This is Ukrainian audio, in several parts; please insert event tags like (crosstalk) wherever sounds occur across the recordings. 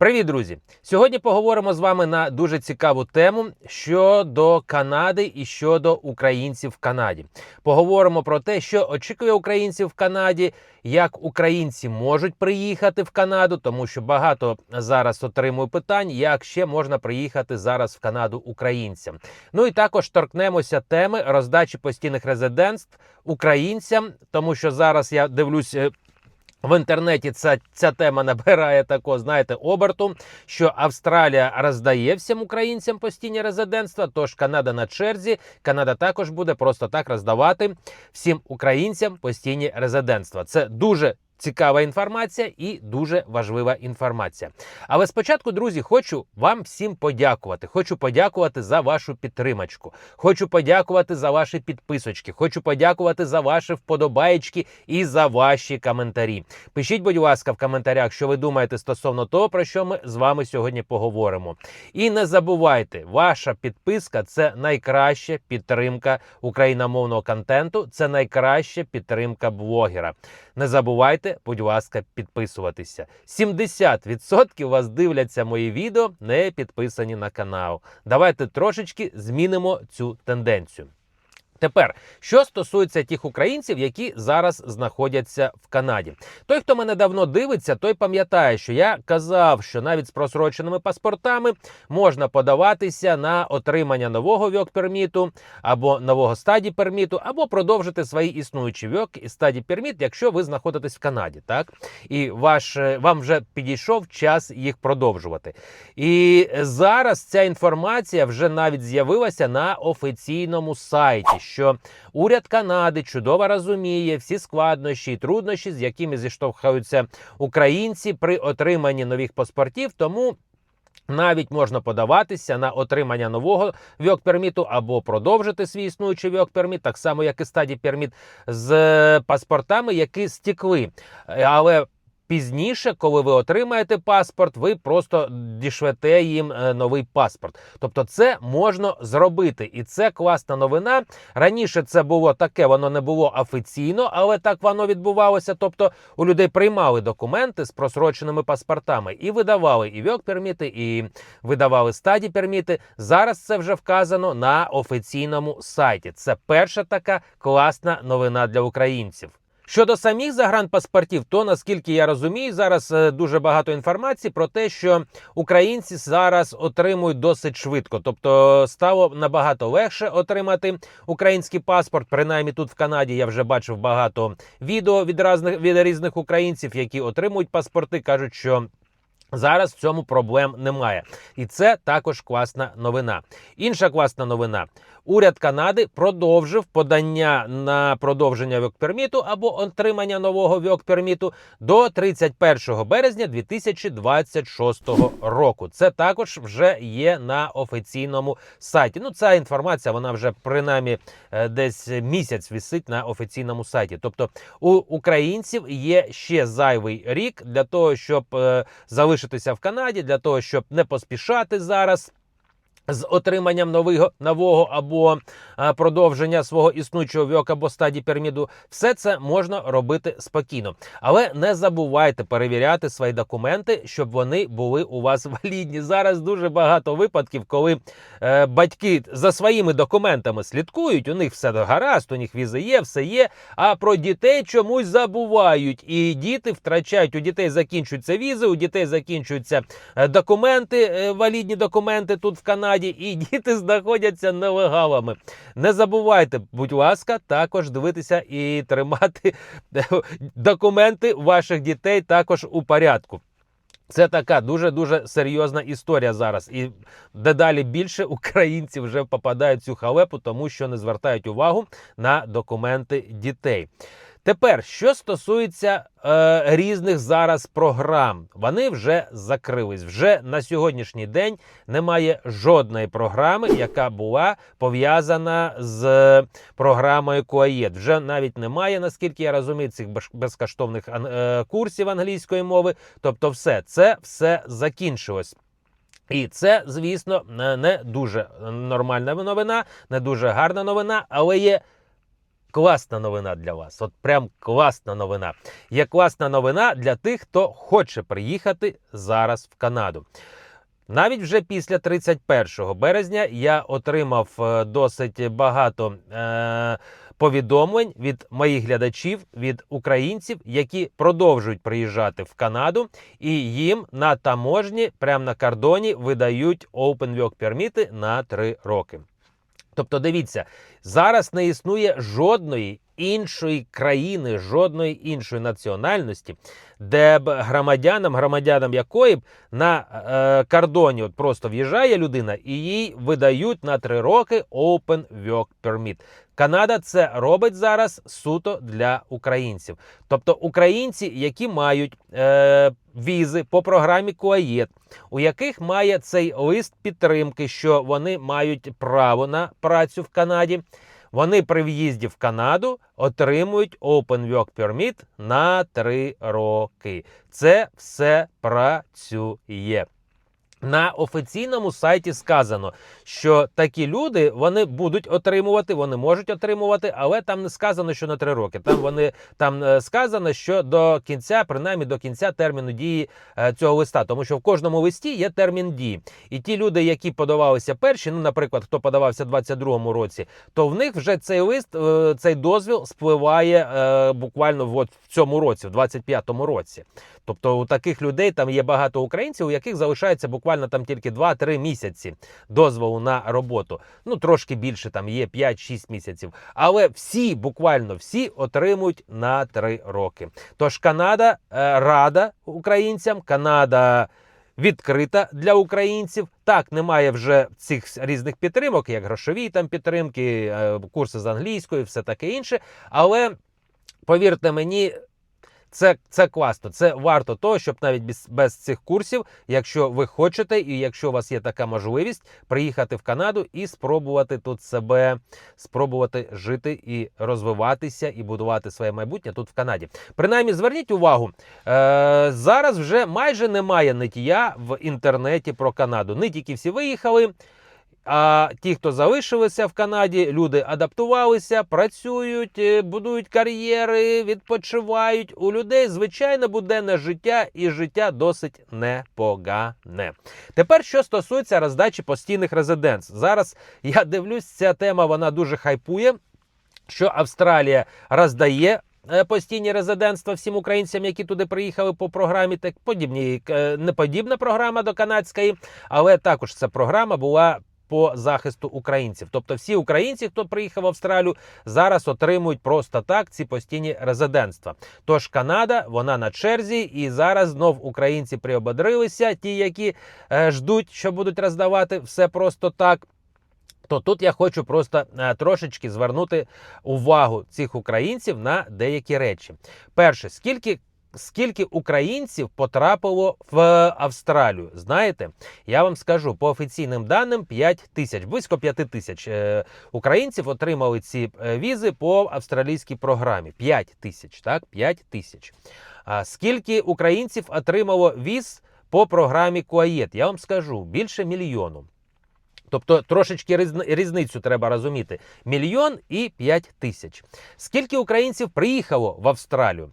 Привіт, друзі! Сьогодні поговоримо з вами на дуже цікаву тему щодо Канади і щодо українців в Канаді. Поговоримо про те, що очікує українців в Канаді, як українці можуть приїхати в Канаду, тому що багато зараз отримую питань, як ще можна приїхати зараз в Канаду українцям. Ну і також торкнемося теми роздачі постійних резидентств українцям, тому що зараз я дивлюсь. В інтернеті ця, ця тема набирає такого, знаєте, оберту, що Австралія роздає всім українцям постійні резидентства. Тож Канада на черзі. Канада також буде просто так роздавати всім українцям постійні резидентства. Це дуже цікава інформація і дуже важлива інформація. Але спочатку, друзі, хочу вам всім подякувати. Хочу подякувати за вашу підтримочку. Хочу подякувати за ваші підписочки. Хочу подякувати за ваші вподобаєчки і за ваші коментарі. Пишіть, будь ласка, в коментарях, що ви думаєте стосовно того, про що ми з вами сьогодні поговоримо. І не забувайте, ваша підписка це найкраща підтримка україномовного контенту, це найкраща підтримка блогера. Не забувайте, будь ласка, підписуватися. 70% вас дивляться мої відео, не підписані на канал. Давайте трошечки змінимо цю тенденцію. Тепер, що стосується тих українців, які зараз знаходяться в Канаді, той, хто мене давно дивиться, той пам'ятає, що я казав, що навіть з просроченими паспортами можна подаватися на отримання нового вьок-перміту або нового стаді перміту, або продовжити свої існуючі вьок і стаді перміт, якщо ви знаходитесь в Канаді, так і ваш е, вам вже підійшов час їх продовжувати. І зараз ця інформація вже навіть з'явилася на офіційному сайті що уряд Канади чудово розуміє всі складнощі і труднощі, з якими зіштовхуються українці при отриманні нових паспортів. Тому навіть можна подаватися на отримання нового вьок-перміту або продовжити свій існуючий вьок-перміт, так само як і стадій перміт з паспортами, які стікли. Але Пізніше, коли ви отримаєте паспорт, ви просто дішвете їм е, новий паспорт. Тобто, це можна зробити, і це класна новина. Раніше це було таке, воно не було офіційно, але так воно відбувалося. Тобто у людей приймали документи з просроченими паспортами і видавали і вьок-перміти, і видавали стаді перміти. Зараз це вже вказано на офіційному сайті. Це перша така класна новина для українців. Щодо самих загранпаспортів, то наскільки я розумію, зараз е, дуже багато інформації про те, що українці зараз отримують досить швидко, тобто стало набагато легше отримати український паспорт. Принаймні тут в Канаді я вже бачив багато відео від різних від різних українців, які отримують паспорти, кажуть, що. Зараз в цьому проблем немає, і це також класна новина. Інша класна новина: уряд Канади продовжив подання на продовження вьок-перміту або отримання нового вьок-перміту до 31 березня 2026 року. Це також вже є на офіційному сайті. Ну, ця інформація вона вже принаймні е, десь місяць висить на офіційному сайті. Тобто у українців є ще зайвий рік для того, щоб е, залишитися в Канаді, для того, щоб не поспішати зараз. З отриманням нового нового або продовження свого існуючого вьок або стадії піраміду, все це можна робити спокійно, але не забувайте перевіряти свої документи, щоб вони були у вас валідні. Зараз дуже багато випадків, коли е, батьки за своїми документами слідкують. У них все гаразд, у них візи є, все є. А про дітей чомусь забувають, і діти втрачають. У дітей закінчуються візи, у дітей закінчуються е, документи, е, валідні документи тут в Канаді і (laughs) діти знаходяться нелегалами. Не забувайте, будь ласка, також дивитися і тримати документи ваших дітей також у порядку. Це така дуже дуже серйозна історія зараз, і дедалі більше українців вже попадають в цю халепу, тому що не звертають увагу на документи дітей. Тепер, що стосується е, різних зараз програм, вони вже закрились. Вже на сьогоднішній день немає жодної програми, яка була пов'язана з програмою КОАЄД. Вже навіть немає, наскільки я розумію, цих безкоштовних е, курсів англійської мови. Тобто, все це все закінчилось. І це, звісно, не дуже нормальна новина, не дуже гарна новина, але є класна новина для вас. От прям класна новина. Є класна новина для тих, хто хоче приїхати зараз в Канаду. Навіть вже після 31 березня я отримав е, досить багато е, повідомлень від моїх глядачів, від українців, які продовжують приїжджати в Канаду, і їм на таможні, прямо на кордоні, видають Open Work перміти на 3 роки. Тобто, дивіться, зараз не існує жодної іншої країни, жодної іншої національності, де б громадянам, громадянам якої б на е, кордоні от просто в'їжджає людина і їй видають на три роки Open Work Permit. Канада це робить зараз суто для українців. Тобто українці, які мають е, візи по програмі КОАЄТ, у яких має цей лист підтримки, що вони мають право на працю в Канаді. Вони при в'їзді в Канаду отримують Open Work Permit на 3 роки. Це все працює. На офіційному сайті сказано, що такі люди вони будуть отримувати, вони можуть отримувати, але там не сказано, що на три роки. Там вони там е, сказано, що до кінця, принаймні до кінця терміну дії е, цього листа, тому що в кожному листі є термін дії. І ті люди, які подавалися перші, ну, наприклад, хто подавався в 22-му році, то в них вже цей лист, е, цей дозвіл спливає е, буквально от в цьому році, в 25-му році. Тобто у таких людей там є багато українців, у яких залишається буквально там тільки 2-3 місяці дозволу на роботу. Ну трошки більше там є 5-6 місяців. Але всі, буквально всі, отримують на 3 роки. Тож Канада е, рада українцям, Канада. Відкрита для українців. Так, немає вже цих різних підтримок, як грошові там підтримки, е, курси з англійської, все таке інше. Але повірте мені, це це класно, це варто того, щоб навіть без, без цих курсів, якщо ви хочете, і якщо у вас є така можливість, приїхати в Канаду і спробувати тут себе спробувати жити і розвиватися, і будувати своє майбутнє тут в Канаді. Принаймні, зверніть увагу, е, зараз вже майже немає нитія в інтернеті про Канаду. Нитіки всі виїхали. А ті, хто залишилися в Канаді, люди адаптувалися, працюють, е, будують кар'єри, відпочивають. У людей звичайно буденне життя, і життя досить непогане. Тепер, що стосується роздачі постійних резиденц, зараз я дивлюсь, ця тема вона дуже хайпує. Що Австралія роздає е, постійні резидентства всім українцям, які туди приїхали по програмі, так подібні е, не подібна програма до канадської, але також ця програма була по захисту українців. Тобто, всі українці, хто приїхав в Австралію, зараз отримують просто так ці постійні резидентства. Тож Канада, вона на черзі, і зараз знов українці приободрилися, ті, які е, ждуть, що будуть роздавати все просто так. То тут я хочу просто е, трошечки звернути увагу цих українців на деякі речі. Перше, скільки Скільки українців потрапило в Австралію? Знаєте, я вам скажу по офіційним даним 5 тисяч, близько 5 тисяч е, українців отримали ці е, візи по австралійській програмі. 5 тисяч, так, 5 тисяч. А скільки українців отримало віз по програмі КОАЄТ? Я вам скажу більше мільйону. Тобто трошечки різницю треба розуміти: мільйон і 5 тисяч. Скільки українців приїхало в Австралію?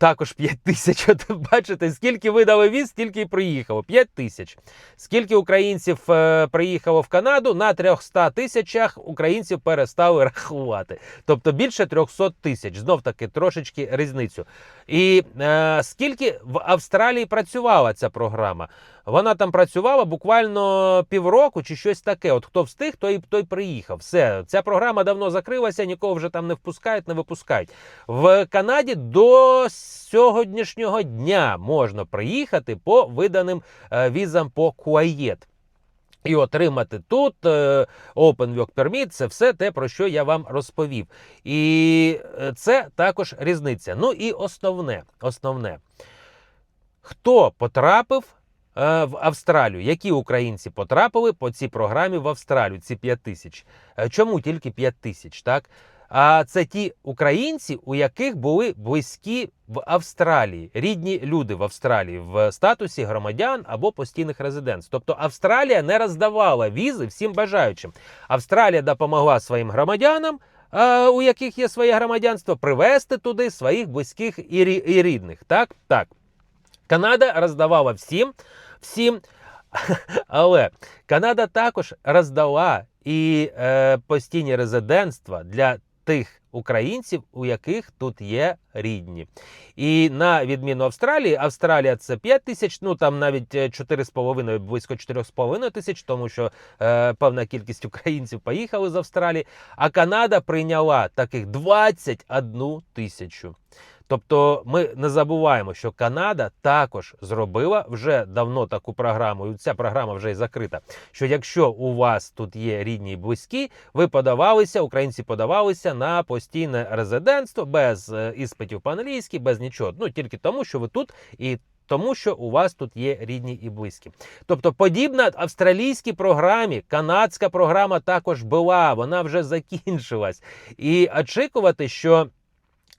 Також 5 тисяч. (laughs) От бачите, скільки видали віз, стільки і приїхало. 5 тисяч. Скільки українців е, приїхало в Канаду, на 300 тисячах українців перестали (laughs) рахувати. Тобто більше 300 тисяч. Знов таки трошечки різницю. І е, скільки в Австралії працювала ця програма? Вона там працювала буквально півроку чи щось таке. От хто встиг, той той приїхав. Все, ця програма давно закрилася, нікого вже там не впускають, не випускають. В Канаді до сьогоднішнього дня можна приїхати по виданим е, візам по Куаєт. І отримати тут е, Open Work Permit, це все те, про що я вам розповів. І е, це також різниця. Ну і основне, основне, хто потрапив в Австралію. Які українці потрапили по цій програмі в Австралію? Ці 5 тисяч. Чому тільки 5 тисяч? Так? А це ті українці, у яких були близькі в Австралії, рідні люди в Австралії в статусі громадян або постійних резидентств. Тобто Австралія не роздавала візи всім бажаючим. Австралія допомогла своїм громадянам у яких є своє громадянство, привезти туди своїх близьких і, і рідних. Так, так. Канада роздавала всім, всім. (laughs) Але Канада також роздала і е, постійні резидентства для тих українців, у яких тут є рідні. І на відміну Австралії, Австралія це 5 тисяч, ну там навіть е, 4,5, близько 4,5 тисяч, тому що е, певна кількість українців поїхали з Австралії. А Канада прийняла таких 21 тисячу. Тобто ми не забуваємо, що Канада також зробила вже давно таку програму, і ця програма вже й закрита. Що якщо у вас тут є рідні і близькі, ви подавалися, українці подавалися на постійне резидентство без е, іспитів по-англійськи, без нічого. Ну тільки тому, що ви тут і. Тому що у вас тут є рідні і близькі. Тобто, подібна австралійській програмі, канадська програма також була, вона вже закінчилась. І очікувати, що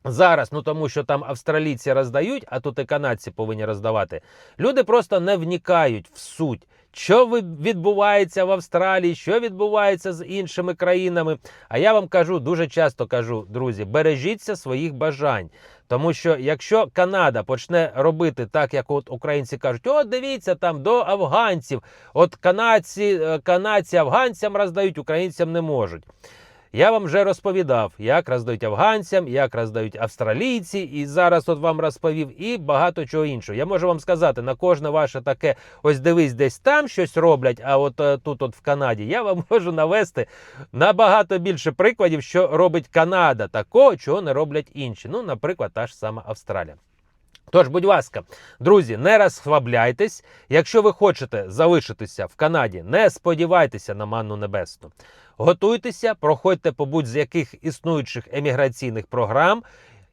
Зараз, ну тому що там австралійці роздають, а тут і канадці повинні роздавати. Люди просто не вникають в суть, що відбувається в Австралії, що відбувається з іншими країнами. А я вам кажу, дуже часто кажу, друзі, бережіться своїх бажань. Тому що якщо Канада почне робити так, як от українці кажуть, о, дивіться там до афганців, от канадці, е, канадці афганцям роздають, українцям не можуть. Я вам вже розповідав, як роздають афганцям, як роздають австралійці, і зараз от вам розповів, і багато чого іншого. Я можу вам сказати, на кожне ваше таке, ось дивись, десь там щось роблять, а от е, тут, от в Канаді, я вам (laughs) можу навести набагато більше прикладів, що робить Канада, такого, чого не роблять інші. Ну, наприклад, та ж сама Австралія. Тож, будь ласка, друзі, не розслабляйтесь. Якщо ви хочете залишитися в Канаді, не сподівайтеся на манну небесну. Готуйтеся, проходьте по будь з яких існуючих еміграційних програм.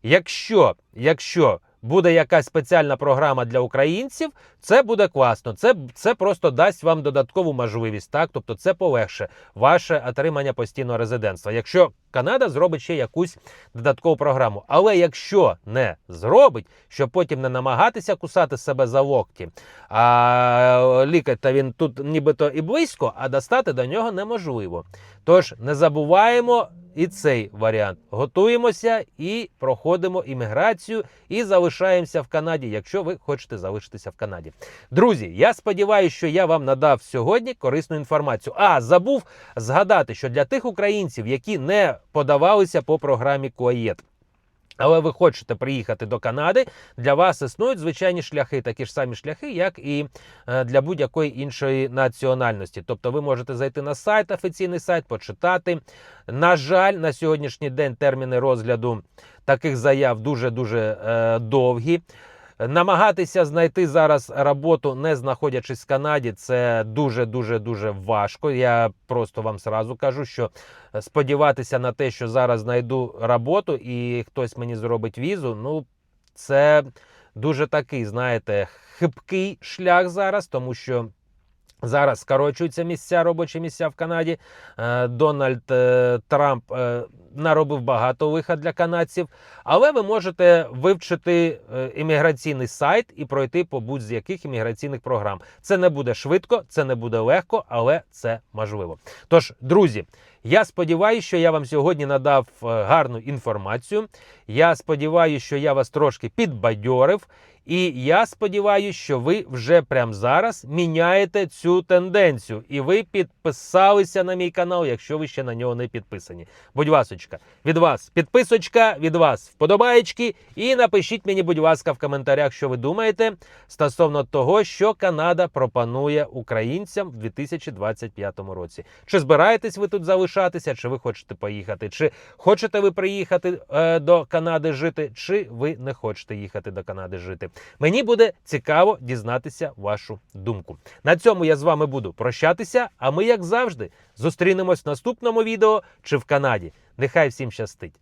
Якщо, якщо буде якась спеціальна програма для українців, це буде класно. Це, це просто дасть вам додаткову можливість, так? Тобто це полегше ваше отримання постійного резидентства. Якщо Канада зробить ще якусь додаткову програму. Але якщо не зробить, щоб потім не намагатися кусати себе за локті, а лікар та він тут нібито і близько, а достати до нього неможливо. Тож не забуваємо і цей варіант. Готуємося і проходимо імміграцію і залишаємося в Канаді, якщо ви хочете залишитися в Канаді. Друзі, я сподіваюся, що я вам надав сьогодні корисну інформацію. А забув згадати, що для тих українців, які не подавалися по програмі КОАЄТ, але ви хочете приїхати до Канади, для вас існують звичайні шляхи, такі ж самі шляхи, як і е, для будь-якої іншої національності. Тобто ви можете зайти на сайт, офіційний сайт, почитати. На жаль, на сьогоднішній день терміни розгляду таких заяв дуже-дуже е, довгі. Намагатися знайти зараз роботу, не знаходячись в Канаді, це дуже дуже дуже важко. Я просто вам сразу кажу, що сподіватися на те, що зараз знайду роботу і хтось мені зробить візу, ну це дуже такий, знаєте, хибкий шлях зараз, тому що. Зараз скорочуються місця, робочі місця в Канаді. Е, Дональд е, Трамп е, наробив багато лиха для канадців, але ви можете вивчити імміграційний сайт і пройти по будь-з яких імміграційних програм. Це не буде швидко, це не буде легко, але це можливо. Тож, друзі, я сподіваюся, що я вам сьогодні надав гарну інформацію. Я сподіваюся, що я вас трошки підбадьорив. І я сподіваюся, що ви вже прямо зараз міняєте цю тенденцію. І ви підписалися на мій канал, якщо ви ще на нього не підписані. Будь ласочка, від вас підписочка, від вас вподобаєчки. І напишіть мені, будь ласка, в коментарях, що ви думаєте стосовно того, що Канада пропонує українцям в 2025 році. Чи збираєтесь ви тут залишатися, чи ви хочете поїхати? Чи хочете ви приїхати е, до Канади жити, чи ви не хочете їхати до Канади жити? Мені буде цікаво дізнатися вашу думку. На цьому я з вами буду прощатися. А ми, як завжди, зустрінемось в наступному відео чи в Канаді. Нехай всім щастить!